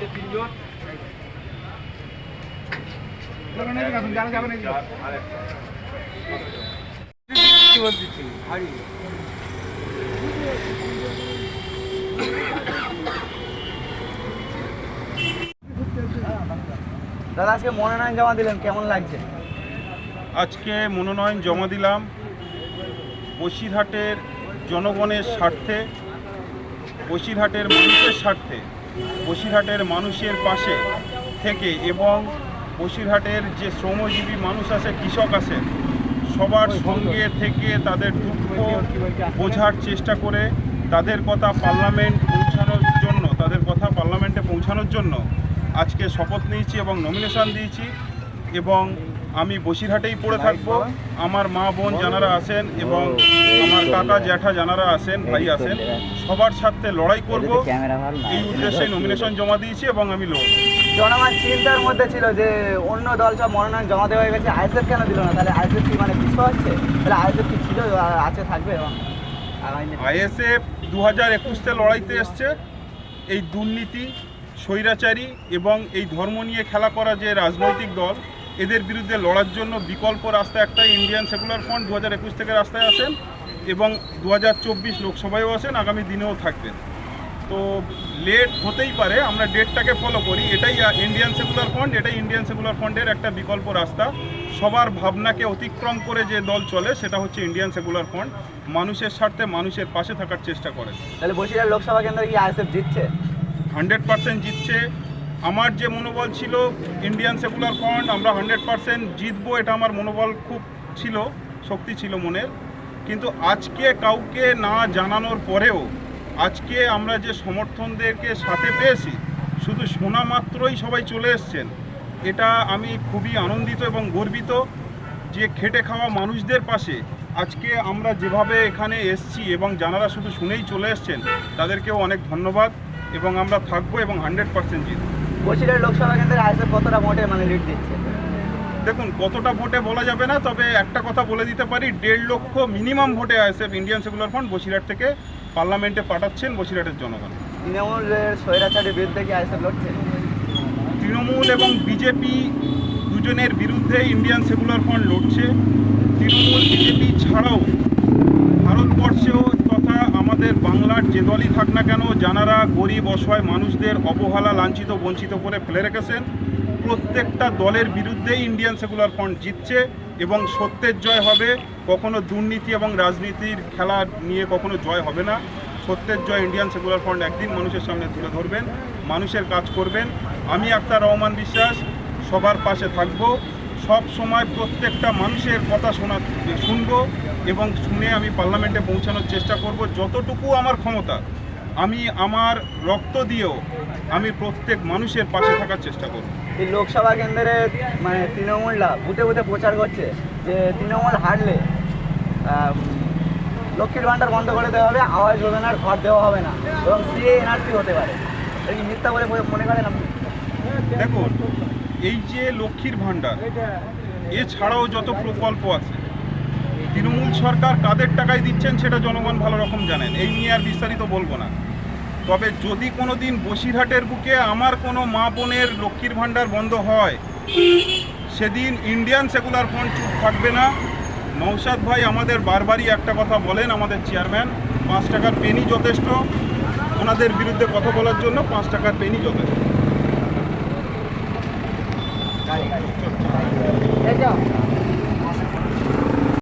যে তিনজন। দাদা আজকে মনোনয়ন জমা দিলেন কেমন লাগছে? আজকে মনোনয়ন জমা দিলাম। বসিরহাটের জনগণের স্বার্থে বসিরহাটের মানুষের স্বার্থে, বসিরহাটের মানুষের পাশে থেকে এবং বসিরহাটের যে শ্রমজীবী মানুষ আছে, কৃষক আছে সবার সঙ্গে থেকে তাদের দুঃখ বোঝার চেষ্টা করে তাদের কথা পার্লামেন্ট পৌঁছানোর জন্য, তাদের কথা পার্লামেন্টে পৌঁছানোর জন্য আজকে শপথ নিয়েছি এবং নমিনেশন দিয়েছি এবং আমি বসিরহাটেই পড়ে থাকব। আমার মা বোন যারা আছেন এবং আমার কাকা জ্যাঠা যারা আছেন ভাই আছেন সবার সাথে লড়াই করব। এই উদ্দেশ্যে নমিনেশন জমা দিয়েছি এবং আমি লড়ব। জনগণ চিন্তার মধ্যে ছিল যে অন্য দল সব মনোনয়ন জমা দেওয়া হয়ে গেছে আইএসএফ কেন দিল না? তাহলে আইএসএফ কি মানে পিছু হচ্ছে? তাহলে আইএসএফ কি ছিল? আছে থাকবে এবং আইএসএফ দু হাজার একুশতে লড়াইতে এসছে। এই দুর্নীতি স্বৈরাচারী এবং এই ধর্ম নিয়ে খেলা করা যে রাজনৈতিক দল এদের বিরুদ্ধে লড়ার জন্য বিকল্প রাস্তা একটা ইন্ডিয়ান সেকুলার ফ্রন্ট দু হাজার একুশ থেকে রাস্তায় আসেন এবং দু হাজার চব্বিশ লোকসভায়ও আসেন আগামী দিনেও থাকবেন। তো লেট হতেই পারে আমরা ডেটটাকে ফলো করি। এটাই ইন্ডিয়ান সেকুলার ফ্রন্ট এটাই ইন্ডিয়ান সেকুলার ফ্রন্টের একটা বিকল্প রাস্তা। সবার ভাবনাকে অতিক্রম করে যে দল চলে সেটা হচ্ছে ইন্ডিয়ান সেকুলার ফ্রন্ট। মানুষের স্বার্থে মানুষের পাশে থাকার চেষ্টা করে তাহলে বসিরহাট লোকসভা কেন্দ্রে কি আইএসএফ জিতছে? হান্ড্রেড পার্সেন্ট জিতছে। আমার যে মনোবল ছিল ইন্ডিয়ান সেকুলার ফ্রন্ট আমরা হান্ড্রেড পার্সেন্ট জিতবো, এটা আমার মনোবল খুব ছিল, শক্তি ছিল মনের। কিন্তু আজকে কাউকে না জানানোর পরেও, আজকে আমরা যে সমর্থনদেরকে সাথে পেয়েছি, শুধু শোনা মাত্রই সবাই চলে এসছেন। এটা আমি খুবই আনন্দিত এবং গর্বিত যে খেটে খাওয়া মানুষদের পাশে আজকে আমরা যেভাবে এখানে এসছি এবং যারা শুধু শুনেই চলে এসছেন, তাদেরকেও অনেক ধন্যবাদ এবং আমরা থাকব এবং হান্ড্রেড পার্সেন্ট জিতব। বসিরহাট লোকসভা কেন্দ্রে আইএসএফ কতটা ভোটে মানে লিড দিচ্ছে? দেখুন কতটা ভোটে বলা যাবে না তবে একটা কথা বলে দিতে পারি দেড় লক্ষ মিনিমাম ভোটে ISF Indian secular front Basirhat থেকে পার্লামেন্টে পাঠাচ্ছেন বসিরহাটের জনগণ। তৃণমূলের স্বৈরাচারের বিরুদ্ধে কি আইএসএফ লড়ছে? তৃণমূল এবং বিজেপি দুজনের বিরুদ্ধে ইন্ডিয়ান সেকুলার ফ্রন্ট লড়ছে। তৃণমূল বিজেপি ছাড়াও ভারতবর্ষেও আমাদের বাংলার যে দলই থাক না কেন যারা গরিব, অসহায় মানুষদের অবহেলা, লাঞ্ছিত, বঞ্চিত করে ফেলে রেখেছেন, প্রত্যেকটা দলের বিরুদ্ধেই ইন্ডিয়ান সেকুলার ফ্রন্ট জিতছে এবং সত্যের জয় হবে। কখনো দুর্নীতি এবং রাজনীতির খেলা নিয়ে কখনো জয় হবে না। সত্যের জয় ইন্ডিয়ান সেকুলার ফ্রন্ট একদিন মানুষের সামনে তুলে ধরবেন, মানুষের কাজ করবেন। আমি আক্তার রহমান বিশ্বাস, সবার পাশে থাকব। সব সময় প্রত্যেকটা মানুষের কথা শোনা শুনব এবং শুনে আমি পার্লামেন্টে পৌঁছানোর চেষ্টা করব যতটুকু আমার ক্ষমতা। আমি আমার রক্ত দিয়েও আমি প্রত্যেক মানুষের পাশে থাকার চেষ্টা করব। এই লোকসভা কেন্দ্রে মানে তৃণমূলরা বুথে বুথে প্রচার করছে যে তৃণমূল হারলে লক্ষ্মীর ভাণ্ডার বন্ধ করে দেওয়া হবে আবাস যোজনার ঘর দেওয়া হবে না এবং সিএ এনআরসি হতে পারে। মিথ্যা বলে মনে করেন আপনি? দেখুন এই যে লক্ষ্মীর ভাণ্ডার, এছাড়াও যত প্রকল্প আছে, তৃণমূল সরকার কাদের টাকায় দিচ্ছেন সেটা জনগণ ভালো রকম জানেন। এই নিয়ে আর বিস্তারিত বলব না। তবে যদি কোনো দিন বসিরহাটের বুকে আমার কোনো মা বোনের লক্ষ্মীর ভাণ্ডার বন্ধ হয়, সেদিন ইন্ডিয়ান সেকুলার ফ্রন্ট চুপ থাকবে না। নৌসাদ ভাই আমাদের বারবারই একটা কথা বলেন, আমাদের চেয়ারম্যান পাঁচ টাকার পেনি যথেষ্ট। ওনাদের বিরুদ্ধে কথা বলার জন্য পাঁচ টাকার পেনি যথেষ্ট। এই যাও